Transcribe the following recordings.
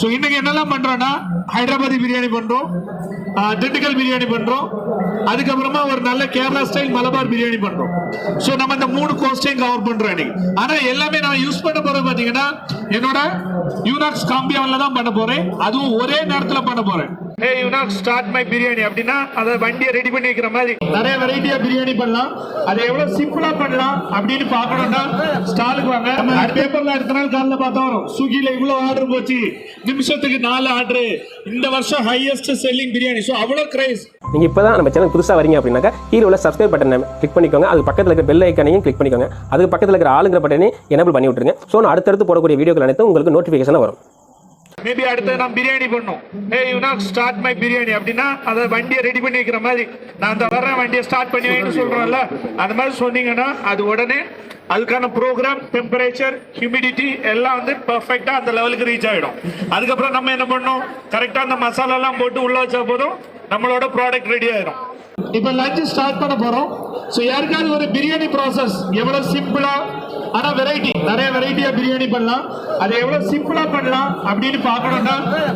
So இன்னைக்கு என்னெல்லாம் பண்றோம்னா ஹைதராபாதி பிரியாணி பண்றோம் திண்டுக்கல் பிரியாணி பண்றோம் அதுக்கப்புறமா ஒரு நல்ல கேரளா ஸ்டைல் மலபார் பிரியாணி பண்றோம். ஸோ நம்ம இந்த மூணு கோஸ்டையும் கவர் பண்றோம் இன்னைக்கு. ஆனா எல்லாமே நான் யூஸ் பண்ண போறது பாத்தீங்கன்னா என்னோட யூனாக்ஸ் காம்பியாவில் தான் பண்ண போறேன். அதுவும் ஒரே நேரத்தில் பண்ண போறேன். ஹே யூனாக்ஸ் ஸ்டார்ட் மை பிரியாணி அப்படின்னா அதை வண்டியை ரெடி பண்ணி வைக்கிற மாதிரி. நிறைய வெரைட்டியா பிரியாணி பண்ணலாம். அதை எவ்வளவு சிம்பிளா பண்ணலாம் அப்படின்னு பார்க்கணும்னா ஸ்டாலுக்கு வாங்க. பேப்பர்ல அடுத்த நாள் காலைல பார்த்தா வரும். ஸ்விக்கில இவ்வளவு ஆர்டர் போச்சு. நிமிஷத்துக்கு நாலு ஆர்டர் இந்த வருஷம் ஹையஸ்ட் செல்லிங் பிரியாணி ஸோ அவ்வளோ கிரைஸ் நீங்கள் இப்போ தான் நம்ம சேனல் புதுசாக வரீங்க அப்படின்னாக்கா கீழே உள்ள சப்ஸ்கிரைப் பட்டனை கிளிக் பண்ணிக்கோங்க. அது பக்கத்தில் இருக்கிற பெல் ஐக்கானையும் கிளிக் பண்ணிக்கோங்க. அதுக்கு பக்கத்தில் இருக்கிற ஆளுங்கிற பட்டனையும் எனேபிள் பண்ணி விட்டுருங்க. ஸோ நான் அடுத்தடுத்து போடக்கூடிய வீடியோக்கள் அனைத்தும் உங்களுக்கு நோட்டிஃபிகேஷனாக வரும். மேபி அடுத்து நான் பிரியாணி பண்ணும். Hey you not start my biryani அப்படின்னா அதை வண்டியை ரெடி பண்ணி வைக்கிற மாதிரி. நான் அந்த வர்றேன் வண்டியை ஸ்டார்ட் பண்ணி வைன்னு சொல்கிறோம்ல அந்த மாதிரி சொன்னீங்கன்னா அது உடனே அதுக்கான ப்ரோக்ராம் டெம்பரேச்சர் ஹியூமிடிட்டி எல்லாம் வந்து பர்ஃபெக்டாக அந்த லெவலுக்கு ரீச் ஆகிடும் அதுக்கப்புறம் நம்ம என்ன பண்ணோம் கரெக்டாக அந்த மசாலாலாம் போட்டு உள்ள வச்சா போதும் நம்மளோட ப்ராடக்ட் ரெடி ஆயிடும் இப்போ லஞ்சு ஸ்டார்ட் பண்ண போகிறோம் ஸோ யாருக்காவது ஒரு பிரியாணி ப்ராசஸ் எவ்வளோ சிம்பிளாக ஆனால் வெரைட்டி நிறைய வெரைட்டியாக பிரியாணி பண்ணலாம். அதை எவ்வளோ சிம்பிளாக பண்ணலாம் அப்படின்னு பார்க்கணும்னா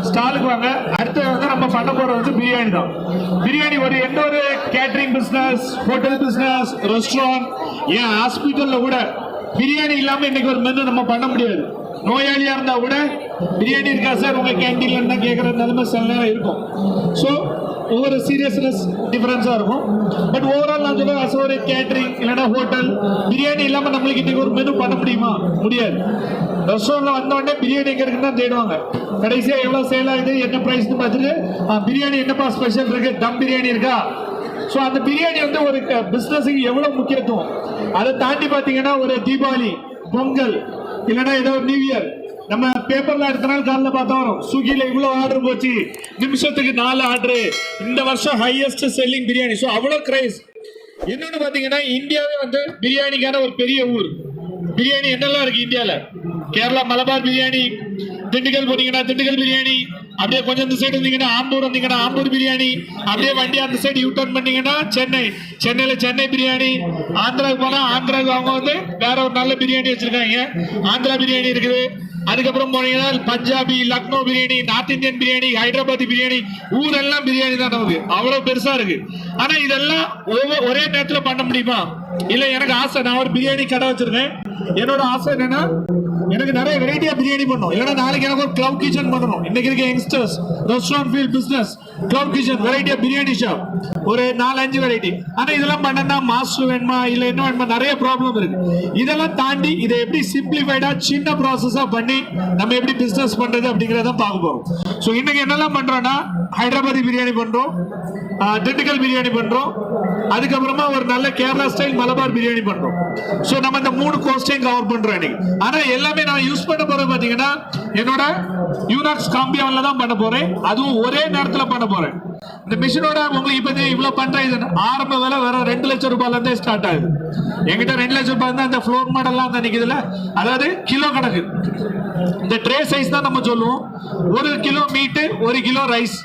ஸ்டாலுக்கு வாங்க. அடுத்து வந்து நம்ம பண்ண போகிறது வந்து பிரியாணி தான். பிரியாணி ஒரு எந்த ஒரு catering business hotel business restaurant ஏன் ஹாஸ்பிட்டலில் கூட பிரியாணி இல்லாமல் இன்னைக்கு ஒரு மெனு நம்ம பண்ண முடியாது. நோயாளியாக இருந்தால் கூட பிரியாணி இருக்கா சார்? உங்கள் கேண்டீன்ல என்ன கேட்குற நிலைமை சில நேரம் இருக்கும். ஸோ ஒவ்வொரு சீரியஸ்னஸ் டிஃப்ரென்ஸாக இருக்கும். பட் ஓவரால் நான் சொல்லுவேன் ஒரு கேட்ரிங் இல்லைன்னா ஹோட்டல் பிரியாணி இல்லாமல் நம்மளுக்கு இன்றைக்கி ஒரு மெனு பண்ண முடியுமா? முடியாது. ரெஸ்டாரண்ட்டில் வந்தோடனே பிரியாணி எங்க இருக்குன்னு தான் தேடுவாங்க. கடைசியாக எவ்வளோ சேல் ஆகுது என்ன ப்ரைஸ்னு பார்த்துட்டு பிரியாணி என்னப்பா ஸ்பெஷல் இருக்குது தம் பிரியாணி இருக்கா? ஸோ அந்த பிரியாணி வந்து ஒரு பிஸ்னஸுக்கு எவ்வளோ முக்கியத்துவம்? அதை தாண்டி பார்த்தீங்கன்னா ஒரு தீபாவளி பொங்கல் இல்லைன்னா ஏதோ நியூ இயர் நம்ம பேப்பர்ல அடுத்த நாள் காலைல பார்த்தோம் வரும். இவ்வளோ இவ்வளவு ஆர்டர் போச்சு. நிமிஷத்துக்கு நாலு ஆர்டர் இந்த வருஷம் ஹையஸ்ட் செல்லிங் பிரியாணி ஸோ அவ்வளோ கிரைஸ் இன்னொன்று பார்த்தீங்கன்னா இந்தியாவே வந்து பிரியாணிக்கான ஒரு பெரிய ஊர். பிரியாணி என்னெல்லாம் இருக்கு இந்தியாவில் கேரளா மலபார் பிரியாணி திண்டுக்கல் போனீங்கன்னா திண்டுக்கல் பிரியாணி அப்படியே கொஞ்சம் இந்த சைடு வந்தீங்கன்னா ஆம்பூர் வந்தீங்கன்னா ஆம்பூர் பிரியாணி அப்படியே வண்டி அந்த சைடு யூ டர்ன் பண்ணீங்கன்னா சென்னை சென்னையில் சென்னை பிரியாணி ஆந்திராவுக்கு போனால் ஆந்திராவுக்கு அவங்க வந்து வேற ஒரு நல்ல பிரியாணி வச்சிருக்காங்க. ஆந்திரா பிரியாணி இருக்குது. அதுக்கப்புறம் போனீங்கன்னா பஞ்சாபி லக்னோ பிரியாணி நார்த் இந்தியன் பிரியாணி ஹைதராபாத் பிரியாணி ஊரெல்லாம் பிரியாணி தான் நமக்கு. அவ்வளவு பெருசா இருக்கு. ஆனா இதெல்லாம் ஒவ்வொரு ஒரே நேரத்துல பண்ண முடியுமா? இல்ல எனக்கு ஆசை. நான் ஒரு பிரியாணி கடை வச்சிருக்கேன் என்னோட ஆசை என்னன்னா எனக்கு நிறைய வெரைட்டியா பிரியாணி பண்ணணும் இல்லைன்னா நாளைக்கு எனக்கு ஒரு கிளப் கிச்சன் பண்ணணும். இன்னைக்கு இருக்க youngsters restaurant field business club kitchen வெரைட்டியா பிரியாணி ஷாப் ஒரு நாலு அஞ்சு வெரைட்டி ஆனா இதெல்லாம் பண்ணனா மாஸ்டர் வேணுமா இல்ல என்ன வேணுமா நிறைய ப்ராப்ளம் இருக்கு. இதெல்லாம் தாண்டி இதை எப்படி சிம்பிளிஃபைடா சின்ன ப்ராசஸா பண்ணி நம்ம எப்படி பிசினஸ் பண்றது அப்படிங்கறத பார்க்க போறோம். ஸோ இன்னைக்கு என்னெல்லாம் பண்றோம்னா ஹைதராபாதி பிரியாணி பண்றோம். திண்டுக்கல் பிரியாணி பண்றோம். அதுக்கப்புறமா ஒரு நல்ல கேரளா ஸ்டைல் மலபார் பிரியாணி பண்றோம். ஸோ நம்ம இந்த மூணு கோஸ்டையும் கவர் பண்றோம் இன்னைக்கு. ஆனா எல்லாமே நான் யூஸ் பண்ண போறது பாத்தீங்கன்னா என்னோட யூனாக்ஸ் காம்பியாவில் தான் பண்ண போறேன். அதுவும் ஒரே நேரத்தில் பண்ண போறேன். இந்த மிஷினோட உங்களுக்கு இப்ப இது இவ்வளவு பண்றேன் இது ஆரம்ப விலை வேற ரெண்டு லட்சம் ரூபாயில இருந்தே ஸ்டார்ட் ஆகுது. எங்கிட்ட ரெண்டு லட்சம் ரூபாய் இருந்தால் அந்த ஃப்ளோர் மாடல்லாம் தான் நிக்குதுல அதாவது கிலோ கணக்கு. இந்த ட்ரே சைஸ் தான் நம்ம சொல்லுவோம். ஒரு கிலோ மீட்டு ஒரு கிலோ ரைஸ்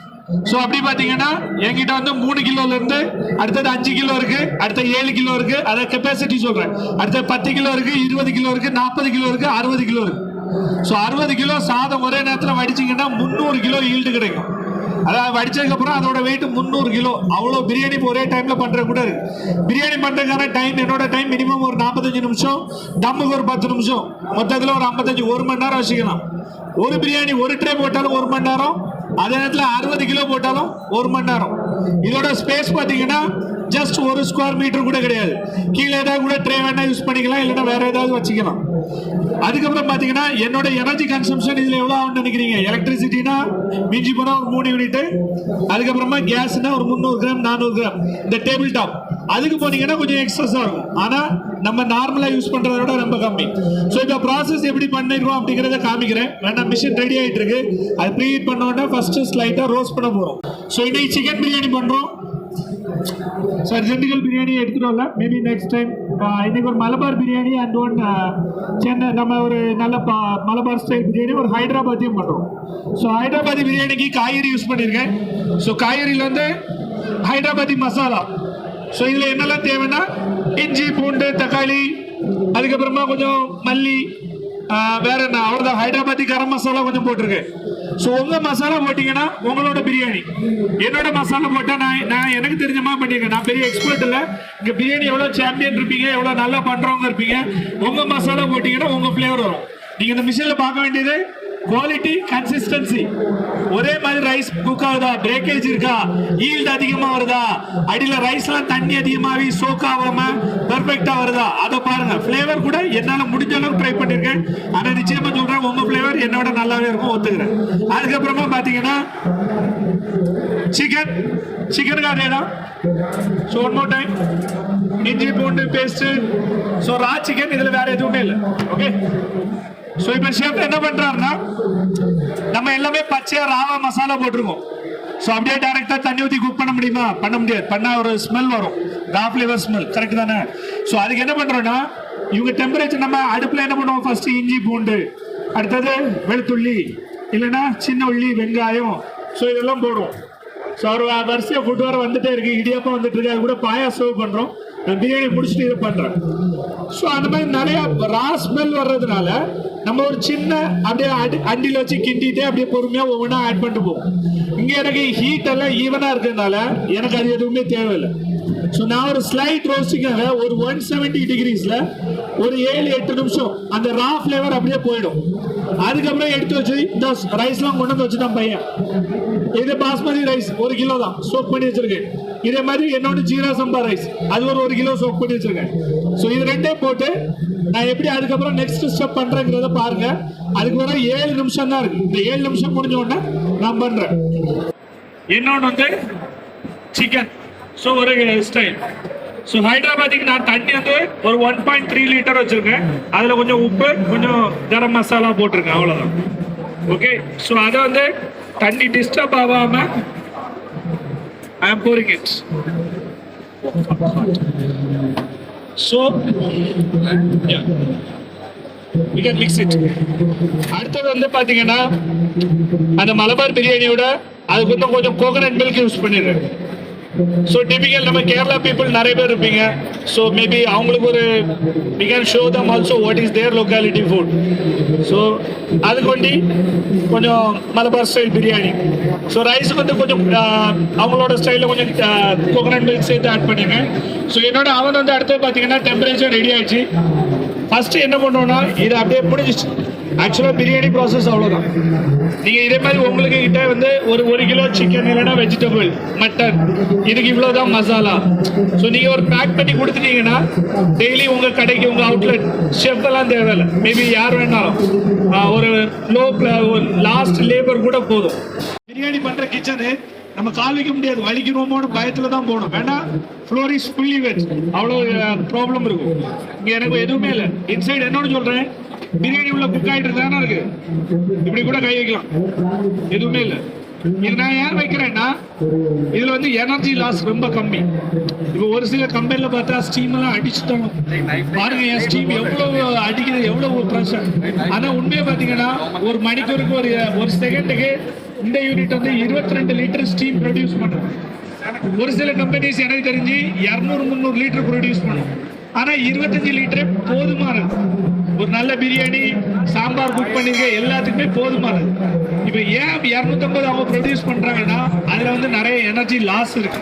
ஸோ அப்படி பார்த்தீங்கன்னா என்கிட்ட வந்து மூணு கிலோல இருந்து அடுத்தது அஞ்சு கிலோ இருக்கு அடுத்த ஏழு கிலோ இருக்கு அதை கெப்பாசிட்டி சொல்றேன். அடுத்த பத்து கிலோ இருக்கு இருபது கிலோ இருக்கு நாற்பது கிலோ இருக்கு அறுபது கிலோ இருக்கு. ஸோ அறுபது கிலோ சாதம் ஒரே நேரத்தில் வடிச்சீங்கன்னா முந்நூறு கிலோ ஈல்டு கிடைக்கும். அதாவது வடிச்சதுக்கு அப்புறம் அதோட வெயிட் முந்நூறு கிலோ. அவ்வளோ பிரியாணி ஒரே டைம்ல பண்ணுற கூட இருக்கு. பிரியாணி பண்றதுக்கான டைம் என்னோட டைம் மினிமம் ஒரு நாற்பத்தஞ்சு நிமிஷம். தம்முக்கு ஒரு பத்து நிமிஷம். மொத்தத்தில் ஒரு ஐம்பத்தஞ்சு ஒரு மணி நேரம் வச்சுக்கலாம். ஒரு பிரியாணி ஒரு ட்ரே போட்டாலும் ஒரு மணி நேரம். அதே நேரத்தில் அறுபது கிலோ போட்டாலும் ஒரு மணி நேரம். இதோட ஸ்பேஸ் பார்த்தீங்கன்னா ஜஸ்ட் ஒரு ஸ்கொயர் மீட்டர் கூட கிடையாது. கீழே ஏதாவது கூட ட்ரே வேணா யூஸ் பண்ணிக்கலாம் இல்லைன்னா வேற ஏதாவது வச்சுக்கலாம். அதுக்கப்புறம் பார்த்தீங்கன்னா என்னோட எனர்ஜி கன்சம்ஷன் இதில் எவ்வளோ ஆகும்னு நினைக்கிறீங்க? எலக்ட்ரிசிட்டினா மிஞ்சி போனால் ஒரு மூணு யூனிட்டு அதுக்கப்புறமா கேஸ்னா ஒரு முந்நூறு கிராம் நானூறு கிராம் இந்த டேபிள் டாப் அதுக்கு போனீங்கன்னா கொஞ்சம் எக்ஸஸாக இருக்கும். ஆனால் நம்ம நார்மலாக யூஸ் பண்ணுறத விட ரொம்ப கம்மி. ஸோ இப்போ ப்ராசஸ் எப்படி பண்ணிருக்கோம் அப்படிங்கிறத காமிக்கிறேன். வேணா மிஷின் ரெடி ஆகிட்டு இருக்கு. அது ப்ரீஹீட் பண்ண உடனே ஃபர்ஸ்ட் ஸ்லைட்டாக ரோஸ்ட் பண்ண போகிறோம் ஸோ இன்னைக்கு சிக்கன் பிரியாணி பண்ணுறோம் சார் திண்டுக்கல் பிரியாணி எடுத்துட்டு வரல மேபி நெக்ஸ்ட் டைம் இன்னைக்கு ஒரு மலபார் பிரியாணி அண்ட் ஒன் சென்னை நம்ம ஒரு நல்ல பா- மலபார் ஸ்டைல் பிரியாணி ஒரு ஹைதராபாத்தையும் பண்ணுறோம் ஸோ ஹைதராபாதி பிரியாணிக்கு காய்கறி யூஸ் பண்ணியிருக்கேன் ஸோ காய்கறியில் வந்து ஹைதராபாதி மசாலா. ஸோ இதில் என்னெல்லாம் தேவைன்னா இஞ்சி பூண்டு தக்காளி அதுக்கப்புறமா கொஞ்சம் மல்லி வேற என்ன அவ்வளோதான் ஹைதராபாத்தி கரம் மசாலா கொஞ்சம் போட்டிருக்கேன். ஸோ உங்கள் மசாலா போட்டிங்கன்னா உங்களோட பிரியாணி. என்னோட மசாலா போட்டால் நான் நான் எனக்கு தெரிஞ்ச மாதிரி பண்ணியிருக்கேன் நான் பெரிய எக்ஸ்பர்ட் இல்லை. இங்கே பிரியாணி எவ்வளோ சாம்பியன் இருப்பீங்க எவ்வளோ நல்லா பண்ணுறவங்க இருப்பீங்க உங்கள் மசாலா போட்டிங்கன்னா உங்கள் ஃப்ளேவர் வரும். நீங்கள் இந்த மிஷினில் பார்க்க வேண்டியது குவாலிட்டி கன்சிஸ்டன்சி ஒரே மாதிரி ரைஸ் குக் ஆகுதா? பிரேக்கேஜ் இருக்கா? ஈல்டு அதிகமாக வருதா? அடியில் ரைஸ்லாம் தண்ணி அதிகமாகி சோக் ஆகாமல் பர்ஃபெக்டாக வருதா? அதை பாருங்க. ஃப்ளேவர் கூட என்னால் முடிஞ்ச அளவுக்கு ட்ரை பண்ணியிருக்கேன் ஆனால் நிச்சயமாக சொல்கிறேன் உங்கள் ஃப்ளேவர் என்னோட நல்லாவே இருக்கும் ஒத்துக்கிறேன். அதுக்கப்புறமா பார்த்தீங்கன்னா சிக்கன் சிக்கன் காட்டேடா ஸோ ஒன் மோர் டைம் இஞ்சி பூண்டு பேஸ்ட்டு ஸோ ரா சிக்கன் இதில் வேறு எதுவுமே இல்லை. ஓகே ஸோ இப்போ ஷெஃப் என்ன பண்றாருன்னா நம்ம எல்லாமே பச்சையா ராவா மசாலா போட்டிருக்கோம். ஸோ அப்படியே டைரக்டா தண்ணி ஊற்றி குக் பண்ண முடியுமா? பண்ண முடியாது. பண்ணா ஒரு ஸ்மெல் வரும். ரா ஃபிளேவர் ஸ்மெல் கரெக்ட் தானே? ஸோ அதுக்கு என்ன பண்றோம்னா இவங்க டெம்பரேச்சர் நம்ம அடுப்புல என்ன பண்ணுவோம்? ஃபர்ஸ்ட் இஞ்சி பூண்டு. அடுத்தது வெளுத்துள்ளி. இல்லைன்னா சின்ன உள்ளி வெங்காயம். ஸோ இதெல்லாம் போடுவோம். ஸோ அவர் வரிசையாக ஃபுட் வர வந்துட்டே இருக்கு. இடியாப்பம் வந்துட்டு இருக்கு. அது கூட பாயா சர்வ் பண்றோம். நான் பிரியாணி முடிச்சுட்டு இது பண்றேன். ஸோ அந்த மாதிரி நிறைய ரா ஸ்மெல் வர்றதுனால நம்ம ஒரு சின்ன அப்படியே அடி அண்டியில் வச்சு கிண்டிட்டு அப்படியே பொறுமையாக ஒவ்வொன்றா ஆட் பண்ணிட்டு போவோம். இங்கே எனக்கு ஹீட் எல்லாம் ஈவனாக இருக்கிறதுனால எனக்கு அது எதுவுமே தேவையில்லை. ஸோ நான் ஒரு ஸ்லைட் ரோஸ்டிங்காக ஒரு ஒன் செவன்ட்டி டிகிரிஸில் ஒரு ஏழு எட்டு நிமிஷம் அந்த ரா ஃப்ளேவர் அப்படியே போயிடும். அதுக்கப்புறம் எடுத்து வச்சு இந்த ரைஸ்லாம் கொண்டு வந்து வச்சுதான் பையன். இது பாஸ்மதி ரைஸ் ஒரு கிலோ தான். சோக் பண்ணி வச்சிருக்கேன். இதே மாதிரி என்னோட ஜீரா சம்பா ரைஸ் அது ஒரு ஒரு கிலோ சோக் பண்ணி வச்சிருக்கேன். ஸோ இது ரெண்டே போட்டு நான் எப்படி அதுக்கப்புறம் நெக்ஸ்ட் ஸ்டெப் பண்றேங்கிறத பாருங்க. அதுக்கு வர ஏழு நிமிஷம் தான் இருக்கு. இந்த ஏழு நிமிஷம் முடிஞ்ச உடனே நான் பண்றேன். இன்னொன்று வந்து சிக்கன் ஸோ ஒரு ஸ்டைல் ஸோ ஹைதராபாத்துக்கு நான் தண்ணி வந்து ஒரு ஒன் பாயிண்ட் த்ரீ லிட்டர் வச்சிருக்கேன். அதில் கொஞ்சம் உப்பு கொஞ்சம் கரம் மசாலா போட்டிருக்கேன் அவ்வளோதான் ஓகே ஸோ அதை வந்து தண்ணி டிஸ்டர்ப் ஆகாம I am boring it. So yeah. We அடுத்தது வந்து பாத்தீங்கன்னா அந்த மலபார் பிரியாணியோட அதுக்கு இன்னும் கொஞ்சம் கோகனட் மில்க் யூஸ் பண்ணிடுறேன். ஸோ டிபிக்கல் நம்ம கேரளா பீப்புள் நிறைய பேர் இருப்பீங்க. ஸோ மேபி அவங்களுக்கு ஒரு we can show them also what is their locality food so அது கொண்டு கொஞ்சம் Malabar style biryani. So rice வந்து கொஞ்சம் அவங்களோட ஸ்டைலில் கொஞ்சம் கோகனட் மில்க் சேர்த்து ஆட் பண்ணிருக்கேன் ஸோ என்னோட அவன் வந்து அடுத்து பார்த்தீங்கன்னா டெம்பரேச்சர் ரெடி ஆயிடுச்சு. ஃபஸ்ட்டு என்ன பண்ணுவோன்னா இது அப்படியே முடிஞ்சிச்சு ஆக்சுவலாக பிரியாணி ப்ராசஸ் அவ்வளோதான் நீங்கள் இதே மாதிரி உங்களுக்கு கிட்ட வந்து ஒரு ஒரு கிலோ சிக்கன் இல்லைன்னா வெஜிடபிள் மட்டன் இதுக்கு இவ்வளோ தான் மசாலா ஸோ நீங்கள் ஒரு பேக் பண்ணி கொடுத்துட்டீங்கன்னா டெய்லி உங்கள் கடைக்கு உங்கள் அவுட்லெட் ஷெஃப் எல்லாம் தேவையில்லை. மேபி யார் வேணாலும். ஒரு லோ லாஸ்ட் லேபர் கூட போதும். பிரியாணி பண்ணுற கிச்சனு நம்ம கால் வைக்க முடியாது. வலிக்கிறோமோன்னு பயத்துல தான் போகணும். வேணா ஃப்ளோர் இஸ் ஃபுல்லி வெஜ் அவ்வளோ ப்ராப்ளம் இருக்கும். இங்கே எனக்கு எதுவுமே இல்லை. இன்சைடு என்னோட சொல்கிறேன் பிரியாணி உள்ள புக் ஆயிட்டு தானே இருக்கு? இப்படி கூட கை வைக்கலாம். எதுவுமே இல்லை. இது நான் ஏன் வைக்கிறேன்னா இதுல வந்து எனர்ஜி லாஸ் ரொம்ப கம்மி. இப்போ ஒரு சில கம்பெனில பார்த்தா ஸ்டீம் எல்லாம் அடிச்சுட்டோம் பாருங்க என் ஸ்டீம் எவ்வளவு அடிக்குது எவ்வளவு ப்ரெஷர் ஆனா உண்மையை பாத்தீங்கன்னா ஒரு மணிக்கூருக்கு ஒரு ஒரு செகண்டுக்கு இந்த யூனிட் வந்து 22 ரெண்டு லிட்டர் ஸ்டீம் ப்ரொடியூஸ் பண்ணும். ஒரு சில கம்பெனிஸ் எனக்கு தெரிஞ்சு இரநூறு முந்நூறு லிட்டர் ப்ரொடியூஸ் பண்ணும். ஆனா இருபத்தஞ்சு லிட்டரே போதுமானது ஒரு நல்ல பிரியாணி சாம்பார் குக் பண்ணிருக்க எல்லாத்துக்குமே போதுமானது இப்போ ஏன் இரநூத்தம்பது அவங்க ப்ரொடியூஸ் பண்ணுறாங்கன்னா அதில் வந்து நிறைய எனர்ஜி லாஸ் இருக்கு.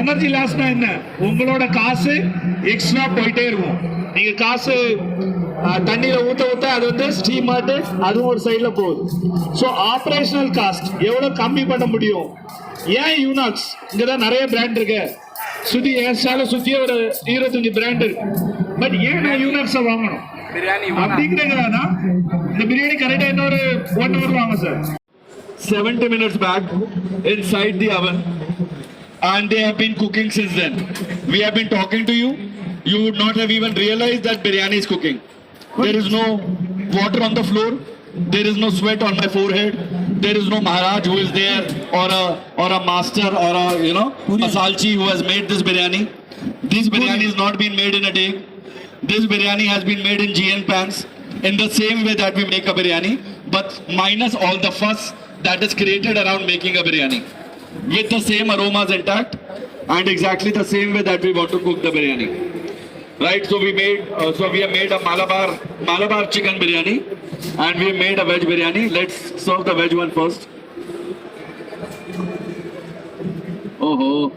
எனர்ஜி லாஸ்னா என்ன? உங்களோட காசு எக்ஸ்ட்ரா போயிட்டே இருக்கும். நீங்கள் காசு தண்ணியில் ஊற்ற ஊத்த அது வந்து ஸ்டீம் ஆட்டு அதுவும் ஒரு சைடில் போகுது. ஸோ ஆப்ரேஷனல் காஸ்ட் எவ்வளோ கம்மி பண்ண முடியும்? ஏன் யூனாக்ஸ் இங்கே தான் நிறைய பிராண்ட் இருக்குது சுத்தி என் ஸ்டால சுத்தியே ஒரு இருபத்தஞ்சு பிராண்ட் இருக்கு பட் ஏன் நான் யூனாக்ஸை வாங்கணும் அப்படிங்கிறதுனால தான் இந்த பிரியாணி கரெக்டா இன்னொரு ஒன் ஹவர் வாங்க sir 70 minutes back inside the oven and they have been cooking since then. We have been talking to you. You would not have even realized that biryani is cooking. There is no water on the floor. There is no sweat on my forehead. There is no Maharaj who is there or a or a master or a you know masalchi who has made this biryani. This biryani has not been made in a day. This biryani has been made in GN pans in the same way that we make a biryani, but minus all the fuss that is created around making a biryani. With the same aromas intact and exactly the same way that we want to cook the biryani. Right, so we made, uh, so we have made a Malabar, Malabar chicken biryani. And we made a veg biryani. Let's serve the veg one first. Oh, ho.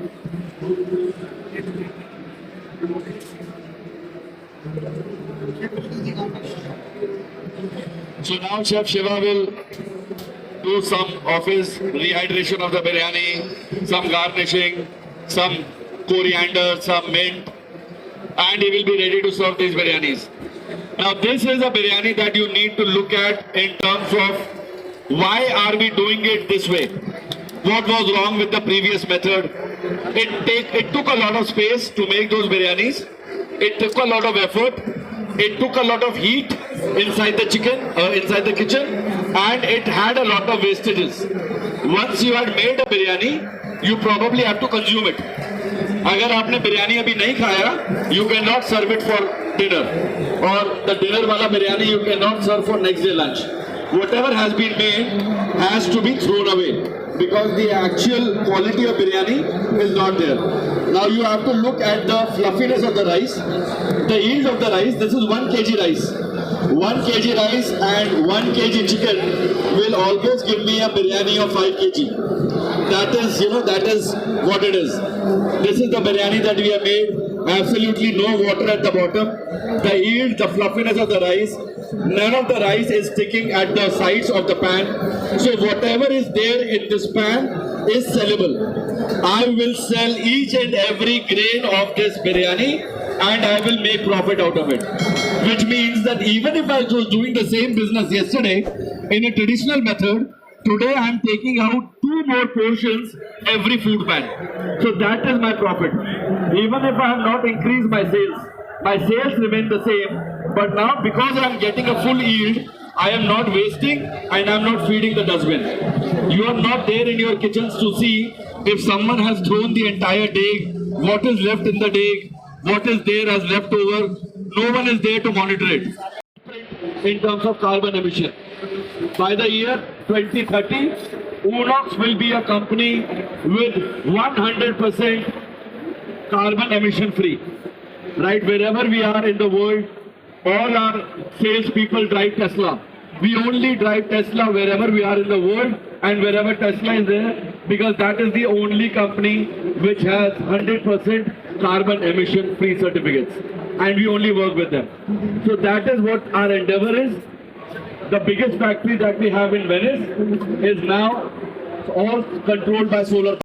So now Chef Shiva will do some of his rehydration of the biryani, some garnishing, some coriander, some mint, and he will be ready to serve these biryanis. Now this is a biryani that you need to look at in terms of why are we doing it this way? What was wrong with the previous method? It take it took a lot of space to make those biryanis. It took a lot of effort. It took a lot of heat inside the chicken, uh, inside the kitchen, and it had a lot of wastages. Once you had made a biryani, you probably have to consume it. अगर आपने बिरयानी अभी नहीं खाया you can not serve it for dinner or the dinner wala biryani you cannot serve for next day lunch. Whatever has been made has to be thrown away because the actual quality of biryani is not there. Now you have to look at the fluffiness of the rice, the yield of the rice. This is 1 kg rice. 1 kg rice and 1 kg chicken will always give me a biryani of 5 kg. That is, you know, that is what it is. This is the biryani that we have made Absolutely no water at the bottom. The yield, the fluffiness of the rice. None of the rice is sticking at the sides of the pan. So whatever is there in this pan is sellable. I will sell each and every grain of this biryani and I will make profit out of it. Which means that even if I was doing the same business yesterday in a traditional method, today I am taking out two more portions every food pan. So that is my profit. Even if I have not increased my sales, my sales remain the same. But now because I am getting a full yield, I am not wasting and I am not feeding the dustbin. You are not there in your kitchens to see if someone has thrown the entire day, what is left in the day, what is there as leftover. No one is there to monitor it in terms of carbon emission. By the year 2030, Unox will be a company with 100% carbon emission free. Right, wherever we are in the world, all our salespeople drive Tesla. We only drive Tesla wherever we are in the world and wherever Tesla is there because that is the only company which has 100% carbon emission free certificates and we only work with them. So that is what our endeavor is. The biggest factory that we have in Venice is now all controlled by solar